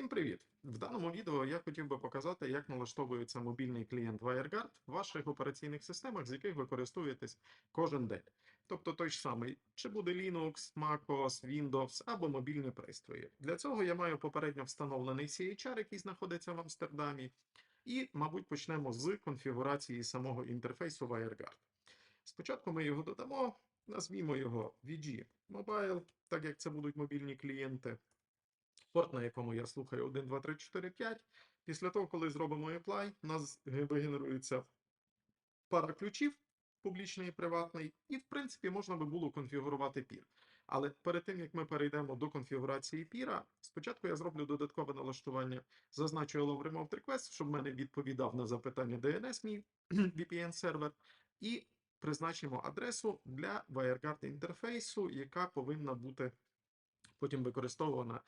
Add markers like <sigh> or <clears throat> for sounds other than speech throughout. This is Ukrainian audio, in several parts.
Всім привіт! В даному відео я хотів би показати, як налаштовується мобільний клієнт WireGuard в ваших операційних системах, з яких ви користуєтесь кожен день. Тобто той ж самий, чи буде Linux, MacOS, Windows або мобільні пристрої. Для цього я маю попередньо встановлений CHR, який знаходиться в Амстердамі, і, мабуть, почнемо з конфігурації самого інтерфейсу WireGuard. Спочатку ми його додамо, назвімо його VG Mobile, так як це будуть мобільні клієнти порт, на якому я слухаю 1, 2, 3, 4, 5. Після того, коли зробимо apply, у нас вигенерується пара ключів, публічний і приватний, і, в принципі, можна би було конфігурувати пір. Але перед тим, як ми перейдемо до конфігурації піра, спочатку я зроблю додаткове налаштування, зазначу Allow Remote Request, щоб мене відповідав на запитання DNS, мій <clears throat> VPN-сервер, і призначимо адресу для WireGuard інтерфейсу, яка повинна бути потім використовувана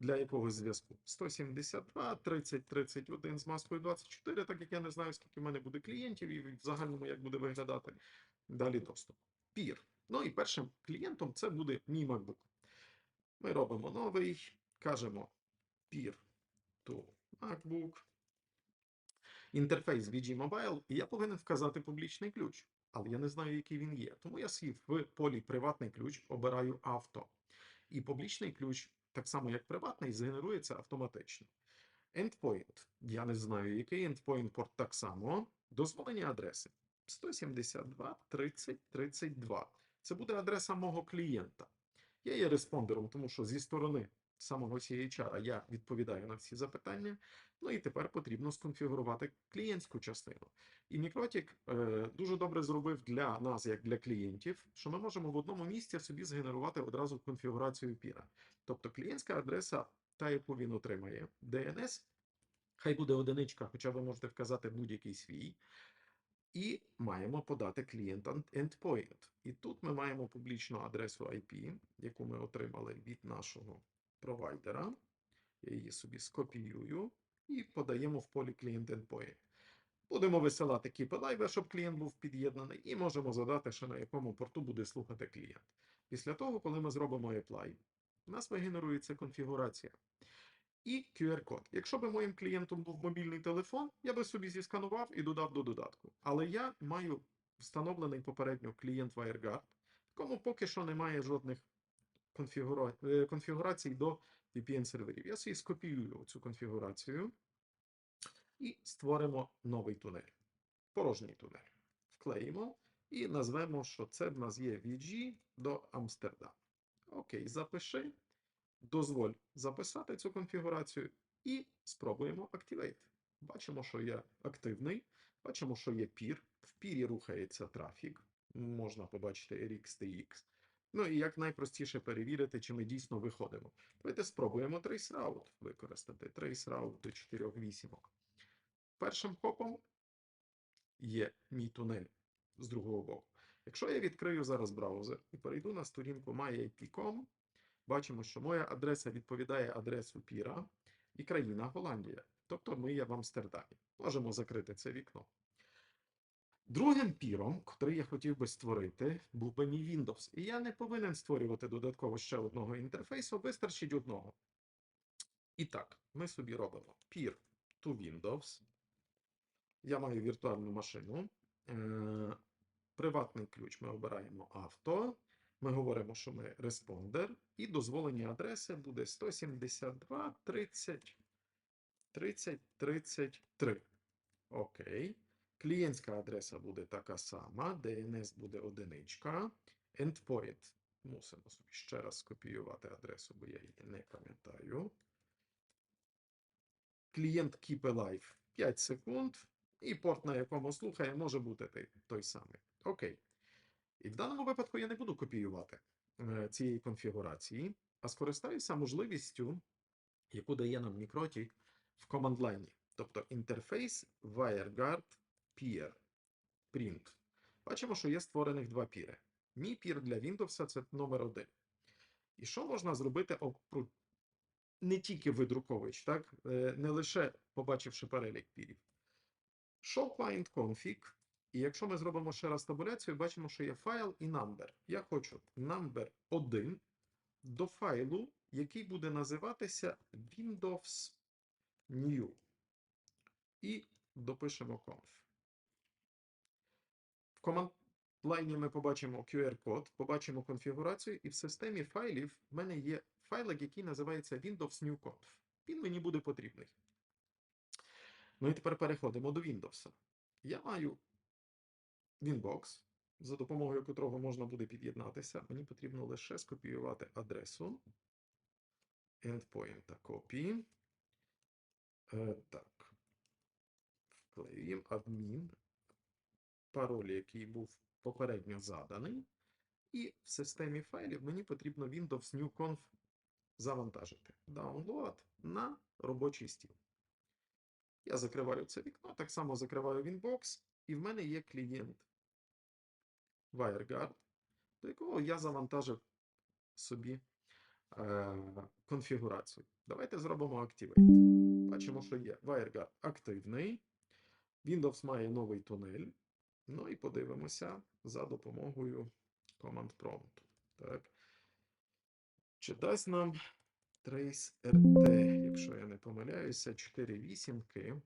для якогось зв'язку. 172, 30, 31 з маскою 24, так як я не знаю, скільки в мене буде клієнтів, і в загальному як буде виглядати далі доступ. Пір. Ну і першим клієнтом це буде мій MacBook. Ми робимо новий, кажемо peer to MacBook. Інтерфейс VG Mobile, і я повинен вказати публічний ключ, але я не знаю, який він є. Тому я сів в полі приватний ключ, обираю авто. І публічний ключ, так само як приватний, згенерується автоматично. Endpoint. Я не знаю, який endpoint порт так само. Дозволені адреси 172 30 32. Це буде адреса мого клієнта. Я є респондером, тому що зі сторони самого CHR я відповідаю на всі запитання. Ну і тепер потрібно сконфігурувати клієнтську частину. І Мікротік е, дуже добре зробив для нас, як для клієнтів, що ми можемо в одному місці собі згенерувати одразу конфігурацію піра. Тобто клієнтська адреса, та яку він отримає, DNS, хай буде одиничка, хоча ви можете вказати будь-який свій. І маємо подати клієнт endpoint. І тут ми маємо публічну адресу IP, яку ми отримали від нашого провайдера. Я її собі скопіюю і подаємо в полі клієнт endpoint. Будемо висилати keep щоб клієнт був під'єднаний, і можемо задати, що на якому порту буде слухати клієнт. Після того, коли ми зробимо apply, у нас вигенерується конфігурація. І QR-код. Якщо б моїм клієнтом був мобільний телефон, я би собі зісканував і додав до додатку. Але я маю встановлений попередньо клієнт WireGuard, в якому поки що немає жодних конфігура... е, конфігурацій до VPN-серверів. Я собі скопіюю цю конфігурацію і створимо новий тунель. Порожній тунель. Вклеїмо і назвемо, що це в нас є VG до Амстердам. Окей, запиши. Дозволь записати цю конфігурацію і спробуємо Activate. Бачимо, що є активний, бачимо, що є пір. В пірі рухається трафік. Можна побачити RX, TX. Ну і як найпростіше перевірити, чи ми дійсно виходимо. Давайте спробуємо traceroute використати. Traceroute до 4 вісімок. Першим хопом є мій тунель з другого боку. Якщо я відкрию зараз браузер і перейду на сторінку myip.com, бачимо, що моя адреса відповідає адресу піра і країна Голландія. Тобто ми є в Амстердамі. Можемо закрити це вікно. Другим піром, котрий я хотів би створити, був би мій Windows. І я не повинен створювати додатково ще одного інтерфейсу, вистачить одного. І так, ми собі робимо peer to Windows. Я маю віртуальну машину. Е, Приватний ключ ми обираємо авто. Ми говоримо, що ми респондер, і дозволені адреси буде 172 30 30 33. Окей. Клієнтська адреса буде така сама, DNS буде одиничка. Endpoint. Мусимо собі ще раз скопіювати адресу, бо я її не пам'ятаю. Клієнт Keep Alive 5 секунд. І порт, на якому слухає, може бути той, самий. Окей. І в даному випадку я не буду копіювати е, цієї конфігурації, а скористаюся можливістю, яку дає нам Мікротік в команд-лайні. Тобто інтерфейс WireGuard Peer Print. Бачимо, що є створених два піри. Мій пір для Windows це номер один. І що можна зробити не тільки видрукович, так? Е, не лише побачивши перелік пірів. Show client config. І якщо ми зробимо ще раз табуляцію, бачимо, що є файл і number. Я хочу number 1 до файлу, який буде називатися Windows new. І допишемо conf. Команд лайні ми побачимо QR-код, побачимо конфігурацію, і в системі файлів в мене є файлик, який називається Windows New Conf. Він мені буде потрібний. Ну і тепер переходимо до Windows. Я маю Winbox, за допомогою котрого можна буде під'єднатися. Мені потрібно лише скопіювати адресу endpoint копії. Е, так. Вклеюємо адмін, пароль, який був попередньо заданий. І в системі файлів мені потрібно Windows New Conf завантажити. Download на робочий стіл. Я закриваю це вікно, так само закриваю Winbox, і в мене є клієнт WireGuard, до якого я завантажив собі е, конфігурацію. Давайте зробимо Activate. Бачимо, що є WireGuard активний. Windows має новий тунель. Ну і подивимося за допомогою команд Prompt. Так. Чи дасть нам Trace RT, якщо я не помиляюся, 4 вісімки.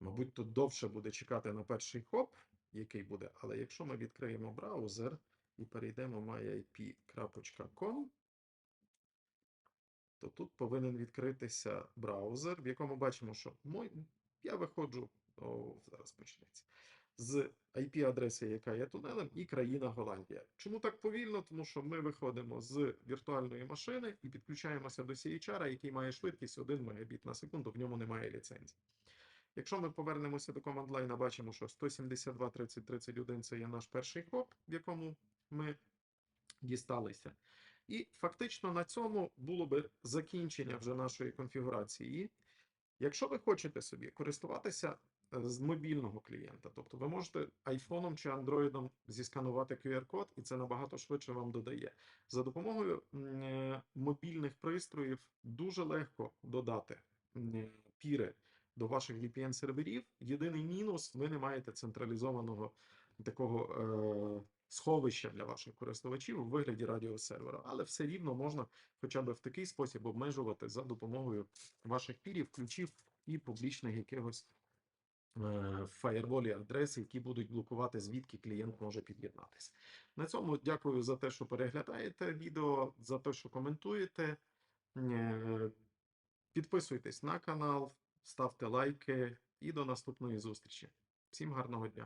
Мабуть, тут довше буде чекати на перший хоп, який буде. Але якщо ми відкриємо браузер і перейдемо myip.com, то тут повинен відкритися браузер, в якому бачимо, що мой... я виходжу, о, зараз почнеться, з IP-адреси, яка є тунелем, і країна Голландія. Чому так повільно? Тому що ми виходимо з віртуальної машини і підключаємося до CHR, який має швидкість 1 Мбіт на секунду, в ньому немає ліцензії. Якщо ми повернемося до команд лайна, бачимо, що 172 30 31 це є наш перший хоп, в якому ми дісталися. І фактично на цьому було би закінчення вже нашої конфігурації. Якщо ви хочете собі користуватися з мобільного клієнта, тобто ви можете айфоном чи андроїдом зісканувати QR-код, і це набагато швидше вам додає. За допомогою е, мобільних пристроїв дуже легко додати піри до ваших VPN-серверів. Єдиний мінус, ви не маєте централізованого такого е, сховища для ваших користувачів у вигляді радіосервера, але все рівно можна хоча б в такий спосіб обмежувати за допомогою ваших пірів, ключів і публічних якихось е, фаєрволі адреси, які будуть блокувати, звідки клієнт може під'єднатися. На цьому дякую за те, що переглядаєте відео, за те, що коментуєте. Е, Підписуйтесь на канал, ставте лайки і до наступної зустрічі. Всім гарного дня!